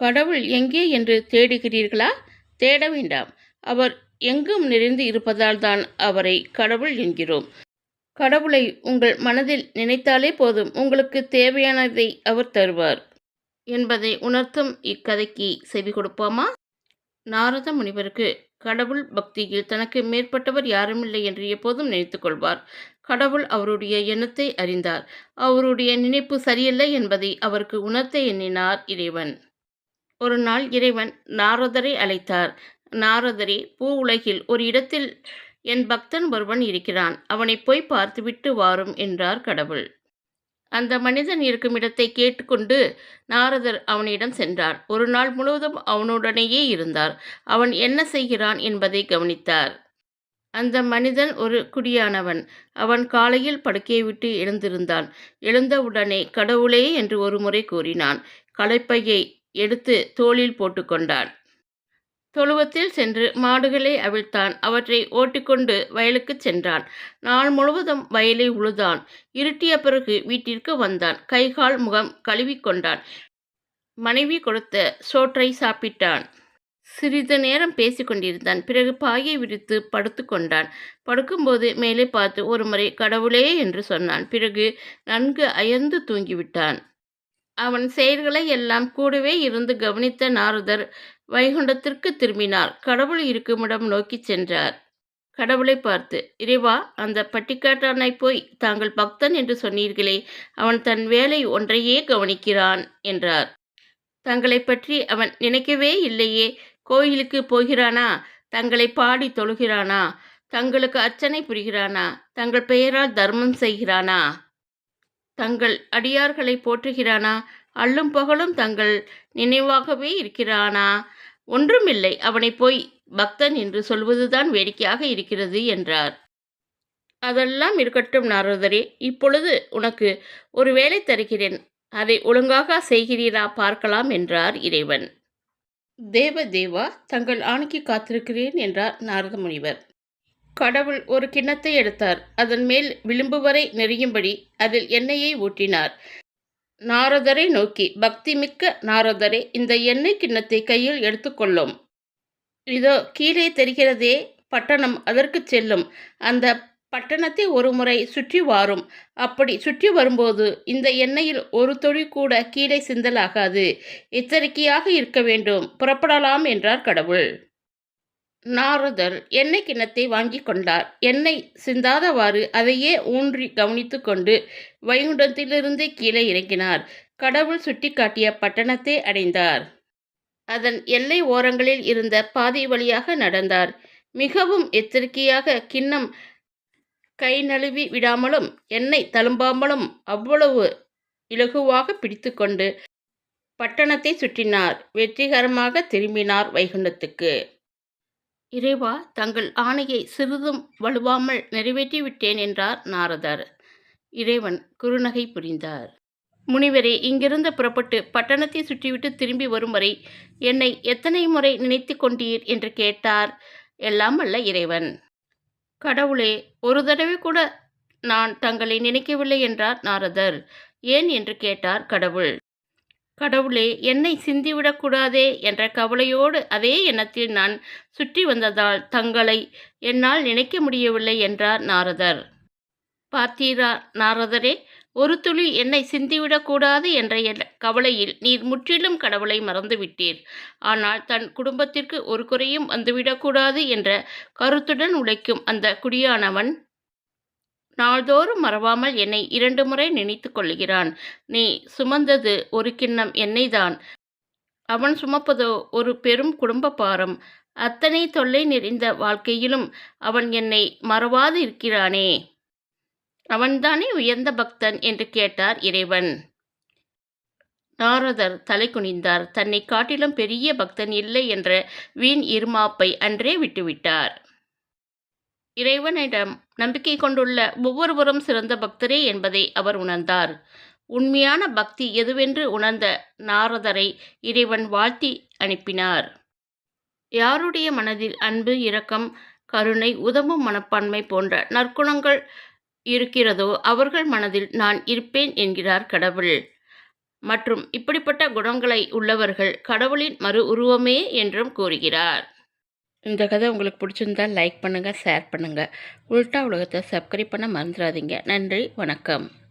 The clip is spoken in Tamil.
கடவுள் எங்கே என்று தேடுகிறீர்களா? தேட வேண்டாம். அவர் எங்கும் நிறைந்து இருப்பதால் தான் அவரை கடவுள் என்கிறோம். கடவுளை உங்கள் மனதில் நினைத்தாலே போதும். உங்களுக்கு தேவையானதை அவர் தருவார். என்பதை உணர்த்தும் இக்கதைக்கு செவி கொடுப்போமா? நாரத முனிவருக்கு கடவுள் பக்தியில் தனக்கு மேற்பட்டவர் யாருமில்லை என்று எப்போதும் நினைத்து கொள்வார். கடவுள் அவருடைய எண்ணத்தை அறிந்தார். அவருடைய நினைப்பு சரியல்ல என்பதை அவருக்கு உணர்த்த எண்ணினார் இறைவன். ஒரு நாள் இறைவன் நாரதரை அழைத்தார். நாரதரே பூ உலகில் ஒரு இடத்தில் என் பக்தன் ஒருவன் இருக்கிறான். அவனை போய் பார்த்துவிட்டு வாரும் என்றார் கடவுள். அந்த மனிதன் இருக்கும் இடத்தை கேட்டுக்கொண்டு நாரதர் அவனிடம் சென்றார். ஒரு நாள் முழுவதும் அவனுடனேயே இருந்தார். அவன் என்ன செய்கிறான் என்பதை கவனித்தார். அந்த மனிதன் ஒரு குடியானவன். அவன் காலையில் படுக்கையை விட்டு எழுந்திருந்தான். எழுந்தவுடனே கடவுளே என்று ஒரு முறை கூறினான். களைப்பையை எடுத்து தோளில் போட்டுக்கொண்டான். தொழுவத்தில் சென்று மாடுகளை அவிழ்த்தான். அவற்றை ஓட்டிக்கொண்டு வயலுக்குச் சென்றான். நாள் முழுவதும் வயலை உழுதான். இருட்டிய பிறகு வீட்டிற்கு வந்தான். கைகால் முகம் கழுவிக்கொண்டான். மனைவி கொடுத்த சோற்றை சாப்பிட்டான். சிறிது நேரம் பேசிக்கொண்டிருந்தான் பிறகு பாயை விரித்து படுத்து கொண்டான். படுக்கும்போது மேலே பார்த்து ஒருமுறை கடவுளே என்று சொன்னான். பிறகு நன்கு அயர்ந்து தூங்கிவிட்டான். அவன் செயல்களை எல்லாம் கூடவே இருந்து கவனித்த நாரதர் வைகுண்டத்திற்கு திரும்பினார். கடவுள் இருக்குமிடம் நோக்கிச் சென்றார். கடவுளை பார்த்து இறைவா அந்த பட்டிக்காட்டானை போய் தாங்கள் பக்தன் என்று சொன்னீர்களே அவன் தன் வேலை ஒன்றையே கவனிக்கிறான் என்றார். தங்களை பற்றி அவன் நினைக்கவே இல்லையே கோயிலுக்கு போகிறானா? தங்களை பாடி தொழுகிறானா? தங்களுக்கு அர்ச்சனை புரிகிறானா? தங்கள் பெயரால் தர்மம் செய்கிறானா? தங்கள் அடியார்களை போற்றுகிறானா? அல்லும் பகலும் தங்கள் நினைவாகவே இருக்கிறானா? ஒன்றுமில்லை அவனை போய் பக்தன் என்று சொல்வதுதான் வேடிக்கையாக இருக்கிறது என்றார். அதெல்லாம் இருக்கட்டும் நாரதரே இப்பொழுது உனக்கு ஒரு வேலை தருகிறேன். அதை ஒழுங்காக செய்கிறீரா பார்க்கலாம் என்றார் இறைவன். தேவ தேவா தங்கள் ஆணைக்கு காத்திருக்கிறேன் என்றார் நாரத முனிவர் கடவுள் ஒரு கிண்ணத்தை எடுத்தார். அதன் மேல் விளிம்பு வரை நெறியும்படி அதில் எண்ணெயை ஊற்றினார் நாரதரை நோக்கி பக்தி மிக்க நாரதரே இந்த எண்ணெய் கிண்ணத்தை கையில் எடுத்துக்கொள்ளும். இதோ கீழே தெரிகிறதே பட்டணம் அதற்கு செல்லும். அந்த பட்டணத்தை ஒரு முறை சுற்றி வாரும். அப்படி சுற்றி வரும்போது இந்த எண்ணெயில் ஒரு தொழி கூட கீழே சிந்தலாகாது. எச்சரிக்கையாக இருக்க வேண்டும். புறப்படலாம் என்றார் கடவுள். நாரதர் எண்ணெய் கிண்ணத்தை வாங்கி கொண்டார். எண்ணெய் சிந்தாதவாறு அதையே ஊன்றி கவனித்து கொண்டு வைகுண்டத்திலிருந்து கீழே இறங்கினார். கடவுள் சுட்டிக்காட்டிய பட்டணத்தை அடைந்தார். அதன் எல்லை ஓரங்களில் இருந்த பாதை வழியாக நடந்தார். மிகவும் எச்சரிக்கையாக கிண்ணம் கை நழுவி விடாமலும் எண்ணெய் தழும்பாமலும் அவ்வளவு இலகுவாக பிடித்துக்கொண்டு பட்டணத்தை சுற்றினார். வெற்றிகரமாக திரும்பினார் வைகுண்டத்துக்கு. இறைவா தங்கள் ஆணையை சிறிதும் வலுவாமல் நிறைவேற்றிவிட்டேன் என்றார் நாரதர். இறைவன் குறுநகை புரிந்தார். முனிவரே இங்கிருந்து புறப்பட்டு பட்டணத்தை சுற்றிவிட்டு திரும்பி வரும் வரை என்னை எத்தனை முறை நினைத்து கொண்டீர் என்று கேட்டார். எல்லாம் அல்ல இறைவன். கடவுளே ஒரு தடவை கூட நான் தங்களை நினைக்கவில்லை என்றார் நாரதர். ஏன் என்று கேட்டார் கடவுள். கடவுளே என்னை சிந்திவிடக்கூடாதே என்ற கவலையோடு அதே எண்ணத்தில் நான் சுற்றி வந்ததால் தங்களை என்னால் நினைக்க முடியவில்லை என்றார் நாரதர். பார்த்தீரா நாரதரே ஒரு துளி என்னை சிந்திவிடக்கூடாது என்ற எண்ண- கவலையில் நீர் முற்றிலும் கடவுளை மறந்துவிட்டீர். ஆனால் தன் குடும்பத்திற்கு ஒரு குறையும் வந்துவிடக்கூடாது என்ற கருத்துடன் உழைக்கும் அந்த குடியானவன் நாள்தோறும் மறவாமல் என்னை இரண்டு முறை நினைத்து கொள்கிறான் நீ சுமந்தது ஒரு கிண்ணம் எண்ணெய்தான். அவன் சுமப்பதோ ஒரு பெரும் குடும்ப பாரம். அத்தனை தொல்லை நிறைந்த வாழ்க்கையிலும் அவன் என்னை மறவாது இருக்கிறானே. அவன்தானே உயர்ந்த பக்தன் என்று கேட்டார் இறைவன். நாரதர் தலை குனிந்தார். தன்னை காட்டிலும் பெரிய பக்தன் இல்லை என்ற வீண் இருமாப்பை அன்றே விட்டுவிட்டார். இறைவனிடம் நம்பிக்கை கொண்டுள்ள ஒவ்வொருவரும் சிறந்த பக்தரே என்பதை அவர் உணர்ந்தார். உண்மையான பக்தி எதுவென்று உணர்ந்த நாரதரை இறைவன் வாழ்த்தி அனுப்பினார். யாருடைய மனதில் அன்பு இரக்கம் கருணை உதவும் மனப்பான்மை போன்ற நற்குணங்கள் இருக்கிறதோ அவர்கள் மனதில் நான் இருப்பேன் என்கிறார் கடவுள். மற்றும் இப்படிப்பட்ட குணங்களை உள்ளவர்கள் கடவுளின் மறு உருவமே என்றும் கூறுகிறார். இந்த கதை உங்களுக்கு பிடிச்சிருந்தா லைக் பண்ணுங்கள் ஷேர் பண்ணுங்கள் உல்டா உலகத்தை சப்ஸ்கிரைப் பண்ண மறந்துடாதீங்க. நன்றி வணக்கம்.